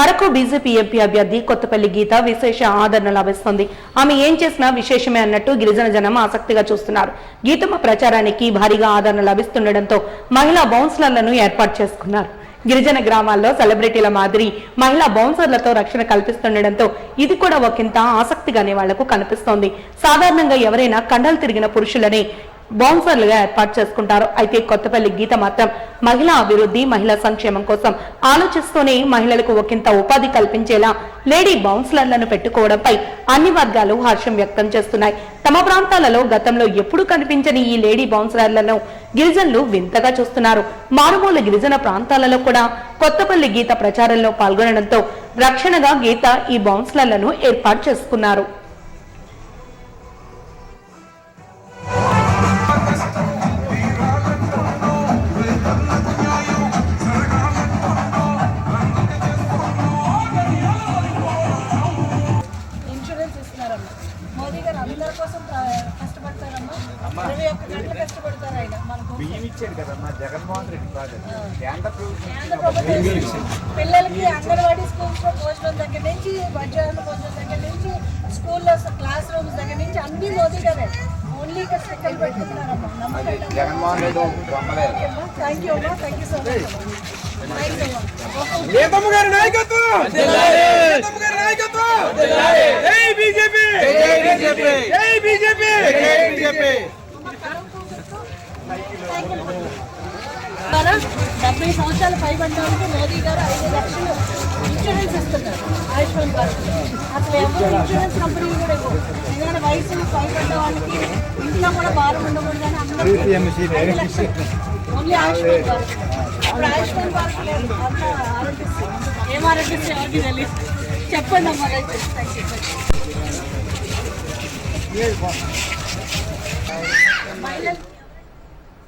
Araku BJP MP అభ్యర్థి కొత్తపల్లి గీత విశేష ఆదరణ లభిస్తుంది. ఆమె ఏం చేసినా విశేషమే అన్నట్టు గిరిజన జనం ఆసక్తిగా చూస్తున్నారు. గీతమ్మ ప్రచారానికి భారీగా ఆదరణ లభిస్తుండటంతో మహిళా బౌన్సర్లను ఏర్పాటు చేసుకున్నారు. గిరిజన గ్రామాల్లో సెలబ్రిటీల మాదిరి మహిళా బౌన్సర్లతో రక్షణ కల్పిస్తుండటంతో ఇది కూడా ఒకంత ఆసక్తిగానే వాళ్ళకు కనిపిస్తోంది. సాధారణంగా ఎవరైనా కండలు తిరిగిన పురుషులనే బౌన్సర్లుగా ఏర్పాటు చేసుకుంటారు. అయితే కొత్తపల్లి గీత మాత్రం మహిళా అభివృద్ధి మహిళా సంక్షేమం కోసం ఆలోచిస్తూనే మహిళలకు ఒకంత ఉపాధి కల్పించేలా లేడీ బౌన్సర్లను పెట్టుకోవడంపై అన్ని వర్గాలు హర్షం వ్యక్తం చేస్తున్నాయి. తమ ప్రాంతాలలో గతంలో ఎప్పుడు కనిపించని ఈ లేడీ బౌన్సర్లను గిరిజనులు వింతగా చూస్తున్నారు. మారుమూల గిరిజన ప్రాంతాలలో కూడా కొత్తపల్లి గీత ప్రచారంలో పాల్గొనడంతో రక్షణగా గీత ఈ బౌన్సర్లను ఏర్పాటు చేసుకున్నారు. మోదీ గారు అందరి కోసం కష్టపడతారమ్మా. ఇరవై ఒక్క గంటలు కష్టపడతారు ఆయన మనకు బియ్యం ఇచ్చాడు కదమ్మా జగన్మోహన్ రెడ్డి ప్రాజెక్ట్ కేంద్ర ప్రభుత్వం పిల్లలకి అంగన్వాడీ స్కూల్స్లో భోజనం దగ్గర నుంచి మధ్యాహ్నం భోజనం దగ్గర నుంచి స్కూల్లో క్లాస్ రూమ్స్ దగ్గర నుంచి అన్ని మోదీ గారే. ఓన్లీ ఇక్కడ స్టిక్కర్లు పెట్టుకున్నారమ్మా. జగన్మోహన్ రెడ్డి థ్యాంక్ యూ అమ్మా. Thank you so much thank you అమ్మా. నేతమ్మ గారి నాయకత్వం? నేతమ్మ గారి బీజేపీ. జై బీజేపీ. జై బీజేపీ. డెబ్బై సంవత్సరాల పైబడిన వాళ్ళకి మోదీ గారు ఐదు లక్షలు ఇన్సూరెన్స్ ఇస్తున్నారు ఆయుష్మాన్ భారత్. అసలు ఎవరు ఇన్సూరెన్స్ కంపెనీలు కూడా ఎందుకంటే వయసు పైబడ్డ వాళ్ళకి ఇంట్లో కూడా భారం అందరూ లక్షలు. ఓన్లీ ఆయుష్మాన్ భారత్. ఇప్పుడు ఆయుష్మాన్ భారత్ లేదు. అంతా ఆరోగ్యశ్రీ. ఏం ఆరోగ్యశ్రీ ఎవరికి తెలియదు చెప్పండి అమ్మా రైతు. Thank you Hier,